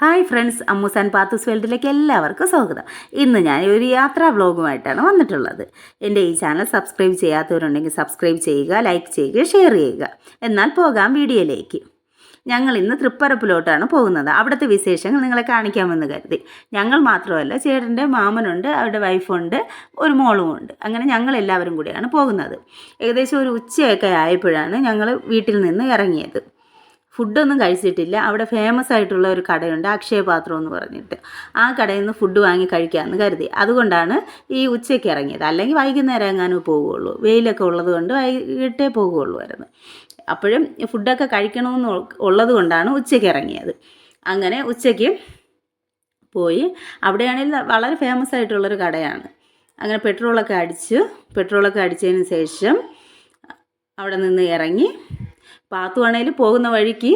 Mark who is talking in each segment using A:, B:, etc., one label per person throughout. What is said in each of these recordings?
A: Hi friends അമ്മൂസാൻ Pathu's വേൾഡിലേക്ക് എല്ലാവർക്കും സ്വാഗതം. ഇന്ന് ഞാൻ ഒരു യാത്രാ വ്ലോഗുമായിട്ടാണ് വന്നിട്ടുള്ളത്. എന്റെ ഈ ചാനൽ സബ്സ്ക്രൈബ് ചെയ്യാത്തവരുണ്ടെങ്കിൽ സബ്സ്ക്രൈബ് ചെയ്യുക ലൈക്ക് ചെയ്യുക ഷെയർ ചെയ്യുക. എന്നാൽ പോകാം വീഡിയോയിലേക്ക്. ഞങ്ങൾ ഇന്ന് തൃപ്പരപ്പിലോട്ടാണ് പോകുന്നത്. അവിടുത്തെ വിശേഷങ്ങൾ നിങ്ങളെ കാണിക്കാമെന്ന് കരുതി. ഞങ്ങൾ മാത്രമല്ല ചേട്ടന്റെ മാമനുണ്ട് അവരുടെ വൈഫുണ്ട് ഒരു മോളും ഉണ്ട്. അങ്ങനെ ഞങ്ങൾ എല്ലാവരും കൂടിയാണ് പോകുന്നത്. ഏകദേശം ഒരു ഉച്ചയൊക്കെ ആയപ്പോഴാണ് ഞങ്ങൾ വീട്ടിൽ നിന്ന് ഇറങ്ങിയത്. ഫുഡൊന്നും കഴിച്ചിട്ടില്ല. അവിടെ ഫേമസ് ആയിട്ടുള്ള ഒരു കടയുണ്ട് അക്ഷയപാത്രം എന്ന് പറഞ്ഞിട്ട്. ആ കടയിൽ നിന്ന് ഫുഡ് വാങ്ങി കഴിക്കാമെന്ന് കരുതി. അതുകൊണ്ടാണ് ഈ ഉച്ചയ്ക്ക് ഇറങ്ങിയത്. അല്ലെങ്കിൽ വൈകുന്നേരം എങ്ങാനും പോവുകയുള്ളൂ വെയിലൊക്കെ ഉള്ളത് കൊണ്ട് വൈകിട്ടേ പോകുകയുള്ളൂമായിരുന്നു അപ്പോഴും ഫുഡൊക്കെ കഴിക്കണമെന്ന് ഉള്ളത് കൊണ്ടാണ് ഉച്ചയ്ക്ക് ഇറങ്ങിയത്. അങ്ങനെ ഉച്ചയ്ക്ക് പോയി. അവിടെയാണെങ്കിൽ വളരെ ഫേമസ് ആയിട്ടുള്ളൊരു കടയാണ്. അങ്ങനെ പെട്രോളൊക്കെ അടിച്ച് പെട്രോളൊക്കെ അടിച്ചതിന് ശേഷം അവിടെ നിന്ന് ഇറങ്ങി പാത്തുവാണേൽ പോകുന്ന വഴിക്ക്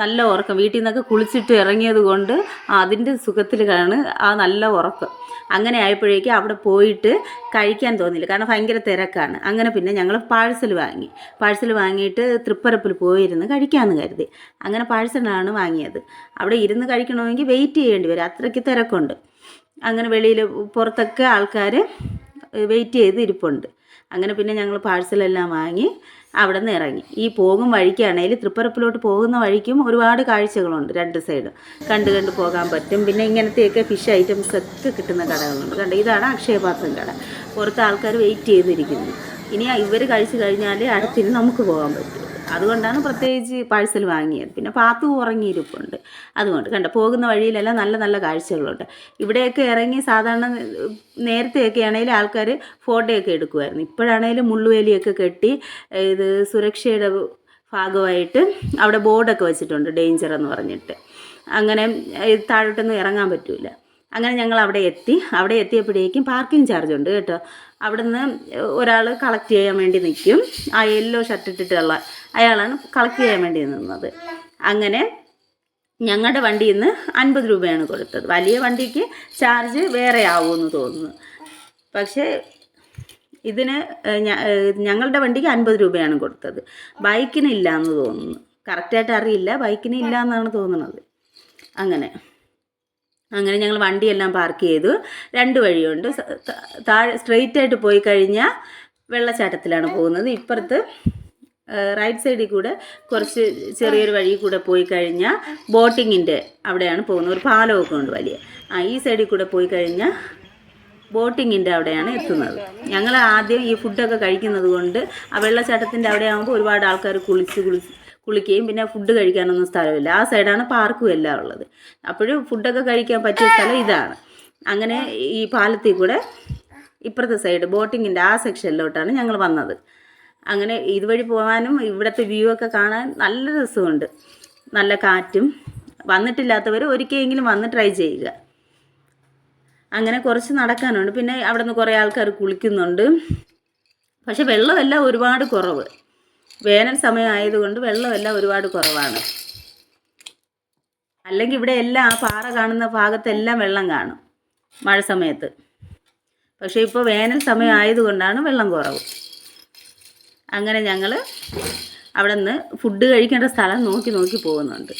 A: നല്ല ഉറക്കം. വീട്ടിൽ നിന്നൊക്കെ കുളിച്ചിട്ട് ഇറങ്ങിയത് കൊണ്ട് അതിന്റെ സുഖത്തിലാണ് ആ നല്ല ഉറക്കം. അങ്ങനെ ആയപ്പോഴേക്ക് അവിടെ പോയിട്ട് കഴിക്കാൻ തോന്നില്ല കാരണം ഭയങ്കര തിരക്കാണ്. അങ്ങനെ പിന്നെ ഞങ്ങൾ പാഴ്സൽ വാങ്ങി. പാഴ്സൽ വാങ്ങിയിട്ട് തൃപ്പരപ്പിൽ പോയിരുന്ന് കഴിക്കാമെന്ന് കരുതി. അങ്ങനെ പാഴ്സലാണ് വാങ്ങിയത്. അവിടെ ഇരുന്ന് കഴിക്കണമെങ്കിൽ വെയിറ്റ് ചെയ്യേണ്ടി വരും. അത്രയ്ക്ക് തിരക്കുണ്ട്. അങ്ങനെ വെളിയിൽ പുറത്തൊക്കെ ആൾക്കാർ വെയിറ്റ് ചെയ്ത് ഇരിപ്പുണ്ട്. അങ്ങനെ പിന്നെ ഞങ്ങൾ പാഴ്സലെല്ലാം വാങ്ങി അവിടെ നിന്ന് ഇറങ്ങി. ഈ പോകും വഴിക്കാണെങ്കിൽ തൃപ്പരപ്പിലോട്ട് പോകുന്ന വഴിക്കും ഒരുപാട് കാഴ്ചകളുണ്ട് രണ്ട് സൈഡും. കണ്ട് കണ്ട് പോകാൻ പറ്റും. പിന്നെ ഇങ്ങനത്തെയൊക്കെ ഫിഷ് ഐറ്റംസ് ഒക്കെ കിട്ടുന്ന കടകളുണ്ട്. കണ്ട് ഇതാണ് അക്ഷയപാത്രം കട. പുറത്ത് ആൾക്കാർ വെയിറ്റ് ചെയ്തിരിക്കുന്നു. ഇനി ഇവർ കഴിച്ചു കഴിഞ്ഞാൽ അടുത്തിന് നമുക്ക് പോകാൻ പറ്റും. അതുകൊണ്ടാണ് പ്രത്യേകിച്ച് പാഴ്സൽ വാങ്ങിയത്. പിന്നെ പാത്തു ഉറങ്ങിയിരിപ്പുണ്ട് അതുകൊണ്ട് കണ്ട പോകുന്ന വഴിയിലെല്ലാം നല്ല നല്ല കാഴ്ചകളുണ്ട്. ഇവിടെയൊക്കെ ഇറങ്ങി സാധാരണ നേരത്തെയൊക്കെ ആണെങ്കിൽ ആൾക്കാർ ഫോട്ടോയൊക്കെ എടുക്കുമായിരുന്നു. ഇപ്പോഴാണെങ്കിലും മുള്ളുവേലിയൊക്കെ കെട്ടി ഇത് സുരക്ഷയുടെ ഭാഗമായിട്ട് അവിടെ ബോർഡൊക്കെ വെച്ചിട്ടുണ്ട് ഡേഞ്ചർ എന്ന് പറഞ്ഞിട്ട്. അങ്ങനെ താഴോട്ടൊന്നും ഇറങ്ങാൻ പറ്റില്ല അങ്ങനെ ഞങ്ങൾ അവിടെ എത്തി. അവിടെ എത്തിയപ്പോഴേക്കും പാർക്കിംഗ് ചാർജ് ഉണ്ട് കേട്ടോ. അവിടെ നിന്ന് ഒരാൾ കളക്ട് ചെയ്യാൻ വേണ്ടി നിൽക്കും. ആ യെല്ലോ ഷർട്ട് ഇട്ടിട്ടുള്ള അയാളാണ് കളക്ട് ചെയ്യാൻ വേണ്ടി നിന്നത്. അങ്ങനെ ഞങ്ങളുടെ വണ്ടിയിൽ നിന്ന് അൻപത് രൂപയാണ് കൊടുത്തത്. വലിയ വണ്ടിക്ക് ചാർജ് വേറെ ആവുമെന്ന് തോന്നുന്നു. പക്ഷേ ഇതിന് ഞങ്ങളുടെ വണ്ടിക്ക് അൻപത് രൂപയാണ് കൊടുത്തത്. ബൈക്കിന് ഇല്ല എന്ന് തോന്നുന്നു. കറക്റ്റായിട്ട് അറിയില്ല. ബൈക്കിന് ഇല്ല എന്നാണ് തോന്നുന്നത് അങ്ങനെ. അങ്ങനെ ഞങ്ങൾ വണ്ടിയെല്ലാം പാർക്ക് ചെയ്തു. രണ്ട് വഴിയുണ്ട്. താഴെ സ്ട്രെയിറ്റ് ആയിട്ട് പോയി കഴിഞ്ഞാൽ വെള്ളച്ചാട്ടത്തിലാണ് പോകുന്നത്. ഇപ്പുറത്ത് റൈറ്റ് സൈഡിൽ കൂടെ കുറച്ച് ചെറിയൊരു വഴി കൂടെ പോയി കഴിഞ്ഞാൽ ബോട്ടിങ്ങിന്റെ അവിടെയാണ് പോകുന്നത്. ഒരു പാലമൊക്കെ ഉണ്ട് വലിയ. ആ ഈ സൈഡിൽ കൂടെ പോയി കഴിഞ്ഞാൽ ബോട്ടിങ്ങിന്റെ അവിടെയാണ് എത്തുന്നത്. ഞങ്ങൾ ആദ്യം ഈ ഫുഡൊക്കെ കഴിക്കുന്നത് കൊണ്ട് ആ വെള്ളച്ചാട്ടത്തിന്റെ അവിടെ ആകുമ്പോൾ ഒരുപാട് ആൾക്കാർ കുളിച്ച് കുളിച്ച് കുളിക്കുകയും പിന്നെ ഫുഡ് കഴിക്കാനൊന്നും സ്ഥലമില്ല. ആ സൈഡാണ് പാർക്കും എല്ലാം ഉള്ളത്. അപ്പോഴും ഫുഡൊക്കെ കഴിക്കാൻ പറ്റിയ സ്ഥലം ഇതാണ്. അങ്ങനെ ഈ പാലത്തിൽ കൂടെ ഇപ്പുറത്തെ സൈഡ് ബോട്ടിങ്ങിന്റെ ആ സെക്ഷനിലോട്ടാണ് ഞങ്ങൾ വന്നത്. അങ്ങനെ ഇതുവഴി പോകാനും ഇവിടുത്തെ വ്യൂ ഒക്കെ കാണാൻ നല്ല രസമുണ്ട്. നല്ല കാറ്റും. വന്നിട്ടില്ലാത്തവർ ഒരിക്കലെങ്കിലും വന്ന് ട്രൈ ചെയ്യുക. അങ്ങനെ കുറച്ച് നടക്കാനുണ്ട്. പിന്നെ അവിടെ നിന്ന് കുറേ ആൾക്കാർ കുളിക്കുന്നുണ്ട്. പക്ഷെ വെള്ളമെല്ലാം ഒരുപാട് കുറവ്. വേനൽ സമയമായതുകൊണ്ട് വെള്ളമെല്ലാം ഒരുപാട് കുറവാണ്. അല്ലെങ്കിൽ ഇവിടെ എല്ലാം ആ പാറ കാണുന്ന ഭാഗത്തെല്ലാം വെള്ളം കാണും മഴ സമയത്ത്. പക്ഷേ ഇപ്പോൾ വേനൽ സമയം ആയതുകൊണ്ടാണ് വെള്ളം കുറവ്. അങ്ങനെ ഞങ്ങൾ അവിടെ നിന്ന് ഫുഡ് കഴിക്കേണ്ട സ്ഥലം നോക്കി നോക്കി പോകുന്നുണ്ട്.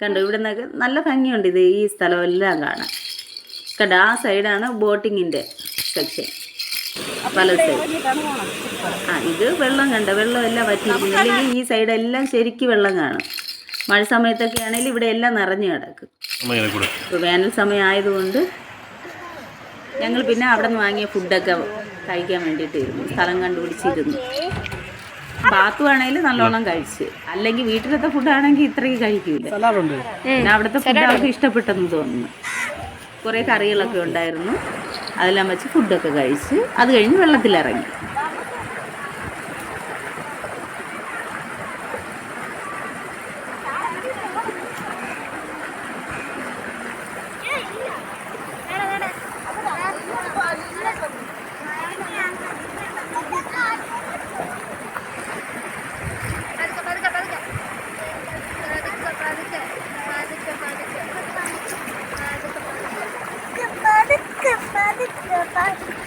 A: കണ്ടോ ഇവിടെ നിന്നൊക്കെ നല്ല ഭംഗിയുണ്ട് ഇത് ഈ സ്ഥലമെല്ലാം കാണാൻ. കണ്ടോ ആ സൈഡാണ് ബോട്ടിങ്ങിന്റെ സെക്ഷൻ. പല സൈഡ് ആ ഇത് വെള്ളം കണ്ട വെള്ളം എല്ലാം വറ്റിയിരിക്കുന്നു. അല്ലെങ്കിൽ ഈ സൈഡെല്ലാം ശരിക്ക് വെള്ളം കാണും. മഴ സമയത്തൊക്കെ ആണെങ്കിൽ ഇവിടെ എല്ലാം നിറഞ്ഞു കിടക്കും. ഇപ്പോൾ വേനൽ സമയം ആയതുകൊണ്ട് ഞങ്ങൾ പിന്നെ അവിടെ നിന്ന് വാങ്ങിയ ഫുഡൊക്കെ കഴിക്കാൻ വേണ്ടിയിട്ടിരുന്നു സ്ഥലം കണ്ടുപിടിച്ചിരുന്നു. ബാത്തു ആണെങ്കിൽ നല്ലോണം കഴിച്ച്. അല്ലെങ്കിൽ വീട്ടിലത്തെ ഫുഡാണെങ്കിൽ ഇത്രയും കഴിക്കൂല. പിന്നെ അവിടുത്തെ ഫുഡ് അവർക്ക് ഇഷ്ടപ്പെട്ടെന്ന് തോന്നുന്നു. കുറേ കറികളൊക്കെ ഉണ്ടായിരുന്നു. അതെല്ലാം വെച്ച് ഫുഡൊക്കെ കഴിച്ച് അത് കഴിഞ്ഞ് വെള്ളത്തിലിറങ്ങി. Bye.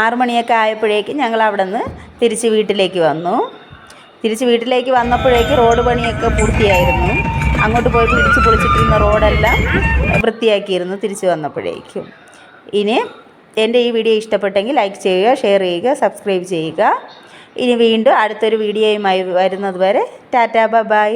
A: ആറു മണിയൊക്കെ ആയപ്പോഴേക്കും ഞങ്ങൾ അവിടെ നിന്ന് തിരിച്ച് വീട്ടിലേക്ക് വന്നു. തിരിച്ച് വീട്ടിലേക്ക് വന്നപ്പോഴേക്ക് റോഡ് പണിയൊക്കെ പൂർത്തിയായിരുന്നു. അങ്ങോട്ട് പോയി പിടിച്ച് പൊളിച്ചിട്ടിരുന്ന റോഡെല്ലാം വൃത്തിയാക്കിയിരുന്നു തിരിച്ച് വന്നപ്പോഴേക്കും. ഇനി എന്റെ ഈ വീഡിയോ ഇഷ്ടപ്പെട്ടെങ്കിൽ ലൈക്ക് ചെയ്യുക ഷെയർ ചെയ്യുക സബ്സ്ക്രൈബ് ചെയ്യുക. ഇനി വീണ്ടും അടുത്തൊരു വീഡിയോയുമായി വരുന്നത് വരെ ടാറ്റാ ബൈ.